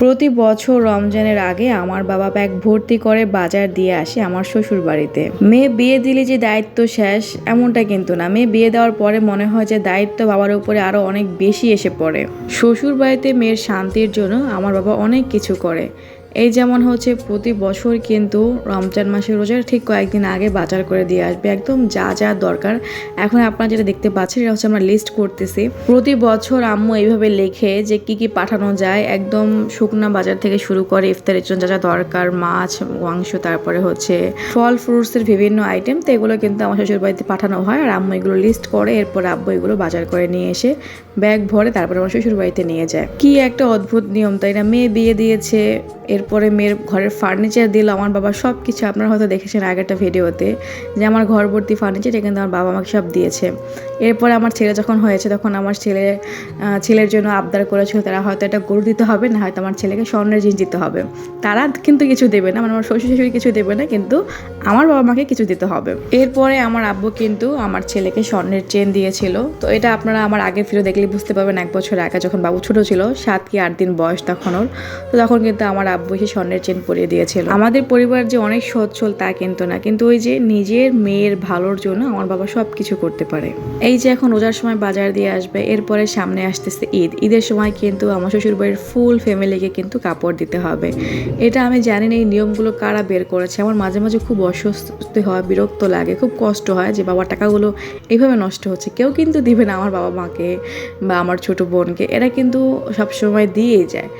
প্রতি বছর রমজানের আগে আমার বাবা ব্যাগ ভর্তি করে বাজার দিয়ে আসে আমার শ্বশুর বাড়িতে মেয়ে বিয়ে দিলে যে দায়িত্ব শেষ, এমনটা কিন্তু না। মেয়ে বিয়ে দেওয়ার পরে মনে হয় যে দায়িত্ব বাবার উপরে আরও অনেক বেশি এসে পড়ে। শ্বশুর বাড়িতে মেয়ের শান্তির জন্য আমার বাবা অনেক কিছু করে। এই যেমন হচ্ছে প্রতি বছর কিন্তু রমজান মাসের রোজার ঠিক কয়েকদিন আগে বাজার করে দিয়ে আসবে। একদম যা যা দরকার। এখন আপনারা যেটা দেখতে পাচ্ছেন এটা হচ্ছে আমরা লিস্ট করতেছি। প্রতি বছর আম্মু এইভাবে লেখে যে কি কি পাঠানো যায়। একদম শুকনা বাজার থেকে শুরু করে ইফতারের জন্য যা যা দরকার, মাছ, মাংস, তারপরে হচ্ছে ফল ফ্রুটসের বিভিন্ন আইটেম তো এগুলো কিন্তু আমার শ্বশুর বাড়িতে পাঠানো হয়। আর আম্মু এগুলো লিস্ট করে, এরপর আব্বু এগুলো বাজার করে নিয়ে এসে ব্যাগ ভরে তারপরে আমার শ্বশুর বাড়িতে নিয়ে যায়। কি একটা অদ্ভুত নিয়ম, তাই না? মেয়ে বিয়ে দিয়েছে এরপরে মেয়ের ঘরের ফার্নিচার দিল, আমার বাবা সব কিছু আপনারা হয়তো দেখেছেন আগেরটা ভিডিওতে, যে আমার ঘর ভর্তি ফার্নিচার এটা কিন্তু আমার বাবা আমাকে সব দিয়েছে। এরপরে আমার ছেলে যখন হয়েছে, তখন আমার ছেলে ছেলের জন্য আবদার করেছিল, তারা হয়তো একটা গরু দিতে হবে, না হয়তো আমার ছেলেকে স্বর্ণের জিনিস দিতে হবে। তারা কিন্তু কিছু দেবে না মানে আমার শ্বশুর শাশুড়ি কিছু দেবে না, কিন্তু আমার বাবা মাকে কিছু দিতে হবে। এরপরে আমার আব্বু কিন্তু আমার ছেলেকে স্বর্ণের চেন দিয়েছিল। তো এটা আপনারা আমার আগে ফিরে দেখলে বুঝতে পারবেন, এক বছর আগে যখন বাবু ছোটো ছিল, সাত কি আট দিন বয়স তখন তো তখন কিন্তু আমার আব্বু এসে স্বর্ণের চেন পরিয়ে দিয়েছিল। আমাদের পরিবার যে অনেক সচ্ছল তা কিন্তু না। কিন্তু ওই যে নিজের মেয়ের ভালোর জন্য আমার বাবা সব কিছু করতে পারে। এই যে এখন রোজার সময় বাজার দিয়ে আসবে, এরপরে সামনে আসতেছে ঈদ। ঈদের সময় কিন্তু আমার শ্বশুর বাড়ির ফুল ফ্যামিলিকে কিন্তু কাপড় দিতে হবে। এটা আমি জানি না এই নিয়মগুলো কারা বের করেছে। আমার মাঝে মাঝে খুব অস্বস্তি হয়, বিরক্ত লাগে, খুব কষ্ট হয় যে বাবার টাকাগুলো এইভাবে নষ্ট হচ্ছে। কেউ কিন্তু দিবে না আমার বাবা মাকে বা আমার ছোট বোনকে। এরা কিন্তু সবসময় দিয়েই যায়।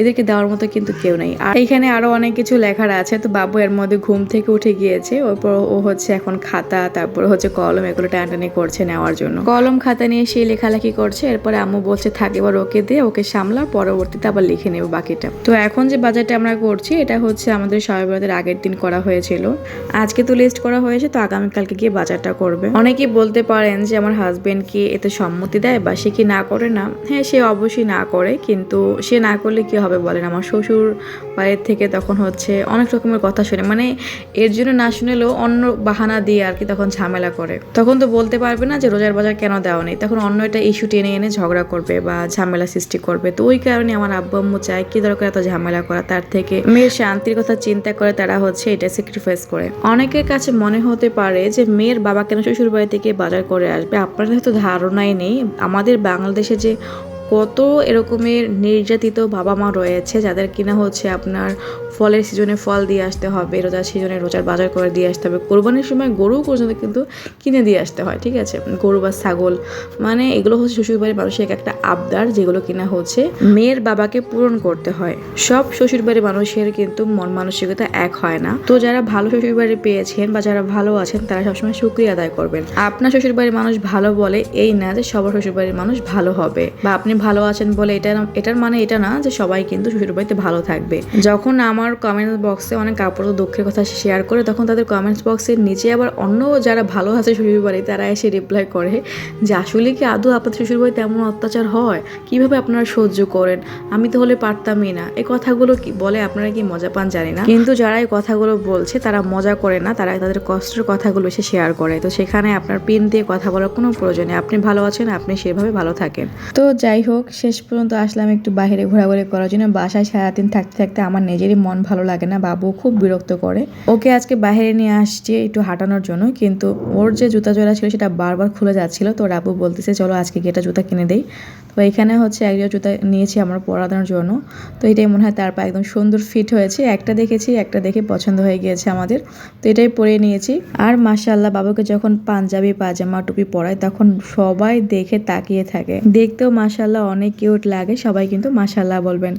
এদেরকে দেওয়ার মতো কিন্তু কেউ নেই। আর এখানে আরও অনেক কিছু লেখার আছে। তো বাবু এর মধ্যে ঘুম থেকে উঠে গিয়েছে। ওরপর ও হচ্ছে এখন খাতা, তারপর হচ্ছে কলম এগুলো টানাটানি করছে নেওয়ার জন্য। কলম, খাতা নিয়ে সে লেখালেখি করছে। এরপরে আম্মু বলছে, থাকে, এবার ওকে দিয়ে ওকে সামলা পরবর্তীতে আবার লিখে নেব বাকিটা। তো এখন যে বাজারটা আমরা করছি, এটা হচ্ছে আমাদের সবাই আগের দিন করা হয়েছিল। আজকে তো লিস্ট করা হয়েছে, তো আগামীকালকে গিয়ে বাজারটা করবে। অনেকেই বলতে পারেন যে, আমার হাজবেন্ড কি এতে সম্মতি দেয় বা সে কি না করে? না হ্যাঁ সে অবশ্যই না করে। কিন্তু সে না করলে কি হবে বলেন। আমার শ্বশুর বাড়ির থেকে তখন হচ্ছে অনেক রকমের কথা শুনে মানে এর জন্য না শুনেলেও অন্য বাহানা দিয়ে আর কি তখন ঝামেলা করে। তখন তো বলতে পারবে না যে রোজার বাজার কেন দেওয়া নেই। তখন অন্য একটা ইস্যু টেনে এনে ঝগড়া করবে বা ঝামেলা সৃষ্টি করবে। তো ওই কারণে আমার আব্বু আম্মু চায়, কি দরকার এত ঝামেলা করা? তার থেকে মেয়ের শান্তির কথা চিন্তা করে তারা হচ্ছে এটা স্যাক্রিফাইস করে। অনেকের কাছে মনে হতে পারে যে মেয়ের বাবা কেন শ্বশুর বাড়ি থেকে বাজার করে আসবে? আপনাদের হয়তো ধারণাই নেই। আমাদের বাংলাদেশে যে কত এরকমের নির্যাতিত বাবা মা রয়েছে যাদের কিনা হচ্ছে আপনার ফলের সিজনে ফল দিয়ে আসতে হবে, রোজার সিজনে রোজার বাজার করে দিয়ে আসতে হবে। কোরবানির সময় গরু পর্যন্ত কিন্তু কিনে দিয়ে আসতে হয়, ঠিক আছে? গরু বা ছাগল মানে এগুলো হচ্ছে শ্বশুরবাড়ির মানুষের এক একটা আবদার যেগুলো কিনা হচ্ছে মেয়ের বাবাকে পূরণ করতে হয়। সব শ্বশুরবাড়ির মানুষের কিন্তু মন মানসিকতা এক হয় না। তো যারা ভালো শ্বশুরবাড়ি পেয়েছেন বা যারা ভালো আছেন, তারা সবসময় সুক্রিয়া আদায় করবেন। আপনার শ্বশুরবাড়ির মানুষ ভালো বলে, এই না যে সবার শ্বশুরবাড়ির মানুষ ভালো হবে বা আপনি ভালো আছেন বলে এটা এটার মানে এটা না যে সবাই কিন্তু শ্বশুরবাড়িতে ভালো থাকবে। যখন আমার কমেন্টস বক্সে অনেক কাপড় দুঃখের কথা শেয়ার করে, তখন তাদের কমেন্টস বক্সের নিচে আবার অন্য যারা ভালো আছে শ্বশুরবাড়ি তারা এসে রিপ্লাই করে যে, আসলে কি আদৌ আপনাদের শ্বশুরবাড়িতে এমন অত্যাচার হয়? কীভাবে আপনারা সহ্য করেন? আমি তো হলে পারতামই না। এই কথাগুলো কি বলে আপনারা কি মজা পান জানি না। কিন্তু যারা এই কথাগুলো বলছে, তারা মজা করে না, তারা তাদের কষ্টের কথাগুলো এসে শেয়ার করে। তো সেখানে আপনার পিন দিয়ে কথা বলার কোনো প্রয়োজন নেই। আপনি ভালো আছেন, আপনি সেভাবে ভালো থাকেন। তো যাই হোক শেষ পর্যন্ত আসলাম একটু বাইরে ঘোরাঘুরি করার জন্য। বাসায় সারাদিন থাকতে থাকতে আমার নিজেরই মন ভালো লাগে না, বাবু খুব বিরক্ত করে। ওকে আজকে বাইরে নিয়ে আসছে একটু হাঁটানোর জন্য, কিন্তু ওর যে জুতা জোড়া ছিল সেটা বারবার খুলে যাচ্ছিল। তো আব্বু বলতেছে, চলো আজকে গিয়ে একটা জুতা কিনে দেই। তো এখানে হচ্ছে একজন জুতা নিয়েছি আমার পরানোর জন্য। তো এটাই মনে হয় তার পা একদম সুন্দর ফিট হয়েছে। একটা দেখেছি, একটা দেখে পছন্দ হয়ে গিয়েছে আমাদের। তো এটাই পরে নিয়েছি। আর মাশাল্লাহ বাবুকে যখন পাঞ্জাবি, পাজামা, টুপি পরায়, তখন সবাই দেখে তাকিয়ে থাকে। দেখতেও মাশাল্লাহ অনেক কিউট লাগে সবাই কিন্তু মাশাল্লাহ বলবেন।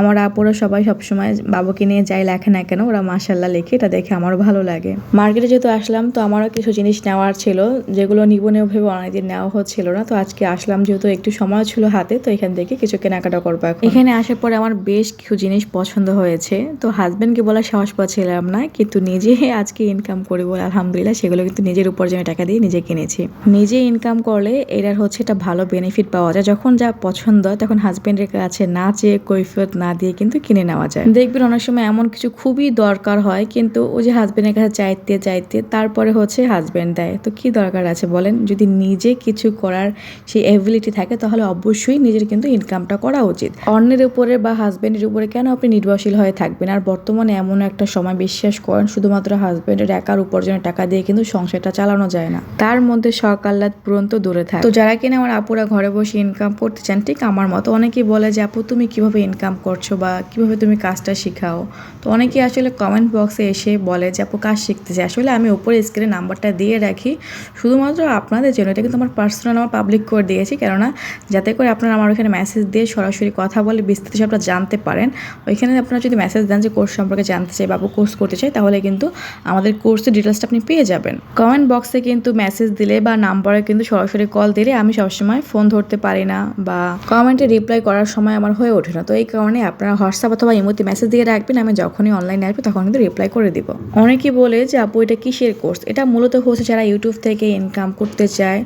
আমার আপুরা সবাই সবসময় বাবুকে নিয়ে যাই, লেখে না কেন? ওরা মাশাল্লাহ লেখে, এটা দেখে আমারও ভালো লাগে। মার্কেটে যেহেতু আসলাম, তো আমারও কিছু জিনিস নেওয়ার ছিল, যেগুলো নিব নেব ভেবে অনেকদিন নেওয়া হচ্ছিল না, তো আজকে আসলাম যেহেতু একটু সময় ছিল হাতে, তো এখান থেকে কিছু কেনাকাটা করব এখন। আসার পরে আমার বেশ কিছু জিনিস পছন্দ হয়েছে, তো হাজব্যান্ডকে বলার সাহস পাচ্ছিলাম না, কিন্তু নিজে আজকে ইনকাম করি বলে আলহামদুলিল্লাহ, সেগুলো কিন্তু নিজের উপার্জনের টাকা দিয়ে নিজে কিনেছি। নিজে ইনকাম করলে এটার হচ্ছে একটা ভালো বেনিফিট পাওয়া যায়, যখন যা পছন্দ তখন হাজবেন্ডের কাছে না চেয়ে কৈফিয়ত না দিয়ে কিন্তু কিনে নেওয়া যায়। দেখবেন অনেক সময় এমন কিছু খুবই দরকার হয়, কিন্তু ওই যে হাজবেন্ডের কাছে চাইতে চাইতে তারপরে হচ্ছে হাজবেন্ড দেয়। তো কি দরকার আছে বলেন? যদি নিজে কিছু করার সেই অ্যাবিলিটি থাকে, তাহলে অবশ্যই নিজের কিন্তু ইনকামটা করা উচিত। অন্যের উপরে বা হাজবেন্ডের উপরে কেন আপনি নির্ভরশীল হয়ে থাকবেন? আর বর্তমানে এমন একটা সময় বিশ্বাস করেন, শুধুমাত্র হাজবেন্ডের একার উপার্জনের টাকা দিয়ে কিন্তু সংসারটা চালানো যায় না। তার মধ্যে আহ্লাদ পূরণ দূরে থাকে। তো যারা কিনা আমার আপুরা ঘরে বসে ইনকাম করতে চান, ঠিক আমার মতো অনেকেই বলে যে, আপু, তুমি কীভাবে ইনকাম করছ বা কীভাবে তুমি কাজটা শেখাও? তো অনেকেই আসলে কমেন্ট বক্সে এসে বলে যে, আপু, কাজ শিখতেছে আসলে আমি উপরে স্ক্রিনে নাম্বারটা দিয়ে রাখি। শুধুমাত্র আপনাদের জন্য, এটা কিন্তু আমার পার্সোনাল আমার পাবলিক করে দিয়েছি। কেননা যাতে করে আপনারা আমার ওখানে মেসেজ দিয়ে সরাসরি কথা বলে বিস্তারিত সবটা জানতে পারেন। ওইখানে আপনারা যদি মেসেজ দেন যে, কোর্স সম্পর্কে জানতে চাই বা কোর্স করতে চাই, তাহলে কিন্তু আমাদের কোর্সের ডিটেলসটা আপনি পেয়ে যাবেন। কমেন্ট বক্সে কিন্তু মেসেজ দিলে বা নাম্বারে কিন্তু সরাসরি কল দিলে আমি সবসময় ফোন ধরতে পারি না বা কমেন্টে রিপ্লাই করার সময় আমার হয়ে ওঠে না। তো এই কারণে আপনারা হোয়াটসঅ্যাপ অথবা ইমোতে মেসেজ দিয়ে রাখবেন, আমি যখনই অনলাইনে আসব তখন কিন্তু রিপ্লাই করে দিব। অনেকেই বলে যে, আপু, এটা কিসের কোর্স এটা মূলত হচ্ছে যারা ইউটিউব থেকে ইনকাম করতে চায়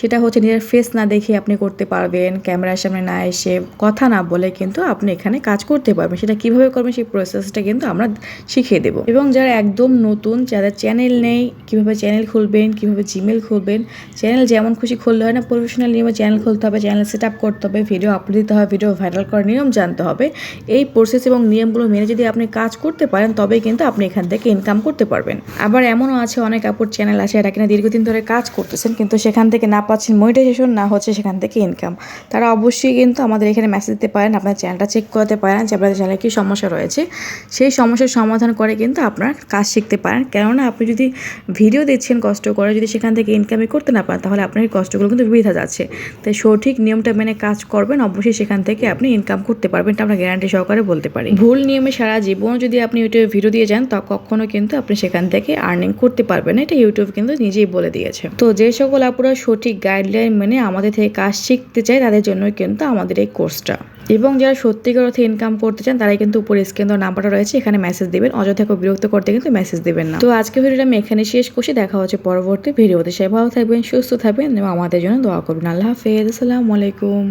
সেটা হচ্ছে নিজের ফেস না দেখে আপনি করতে পারবেন ক্যামেরার সামনে না এসে কথা না বলে কিন্তু আপনি এখানে কাজ করতে পারবেন। সেটা কীভাবে করবেন সেই প্রসেসটা কিন্তু আমরা শিখিয়ে দেবো। এবং যারা একদম নতুন, যাদের চ্যানেল নেই, কীভাবে চ্যানেল খুলবেন, কীভাবে জিমেল খুলবেন চ্যানেল যেমন খুশি খুললে হয় না প্রফেশনাল নিয়মে চ্যানেল খুলতে হবে চ্যানেল সেট আপ করতে হবে ভিডিও আপলোড দিতে হবে ভিডিও ভাইরাল করার নিয়ম জানতে হবে। এই প্রসেস এবং নিয়মগুলো মেনে যদি আপনি কাজ করতে পারেন, তবেই কিন্তু আপনি এখান থেকে ইনকাম করতে পারবেন। আবার এমনও আছে, অনেক আপুর চ্যানেল আছে এটা কিনা দীর্ঘদিন ধরে কাজ করতেছেন, কিন্তু সেখান থেকে না পাচ্ছেন মনিটাইজেশন না হচ্ছে সেখান থেকে ইনকাম তারা অবশ্যই কিন্তু আমাদের এখানে মেসেজ দিতে পারেন, আপনার চ্যানেলটা চেক করতে পারেন যে আপনাদের চ্যানেলে কী সমস্যা রয়েছে। সেই সমস্যার সমাধান করে কিন্তু আপনার কাজ শিখতে পারেন। কেননা আপনি যদি ভিডিও দিচ্ছেন কষ্ট করে, যদি সেখান থেকে ইনকামই করতে না পারেন, তাহলে আপনার কষ্টগুলো কিন্তু বৃথা যাচ্ছে। তাই সঠিক নিয়মটা মেনে কাজ করবেন, অবশ্যই সেখান থেকে আপনি ইনকাম করতে পারবেন এটা আমরা গ্যারান্টি সহকারে বলতে পারি। ভুল নিয়মে সারা জীবন যদি আপনি ইউটিউবে ভিডিও দিয়ে যান, তা কখনো কিন্তু আপনি সেখান থেকে আর্নিং করতে পারবেন এটা ইউটিউব কিন্তু নিজেই বলে দিয়েছে। তো যে সকল আপুরা সঠিক গাইডলাইন মেনে আমাদের থেকে কাজ শিখতে চায়, তাদের জন্য কিন্তু আমাদের এই কোর্সটা এবং যারা সত্যিকার অর্থে ইনকাম করতে চান, তারাই কিন্তু উপরে স্ক্রিন নাম্বারটা রয়েছে, এখানে মেসেজ দেবেন। অযথা বিরক্ত করতে কিন্তু মেসেজ দেবেন না। তো আজকে ভিডিওটা আমি এখানে শেষ করছি। দেখা হচ্ছে পরবর্তী ভিডিওতে। সে ভালো থাকবেন, সুস্থ থাকবেন এবং আমাদের জন্য দোয়া করবেন। আল্লাহ হাফেজ। আসসালামু আলাইকুম।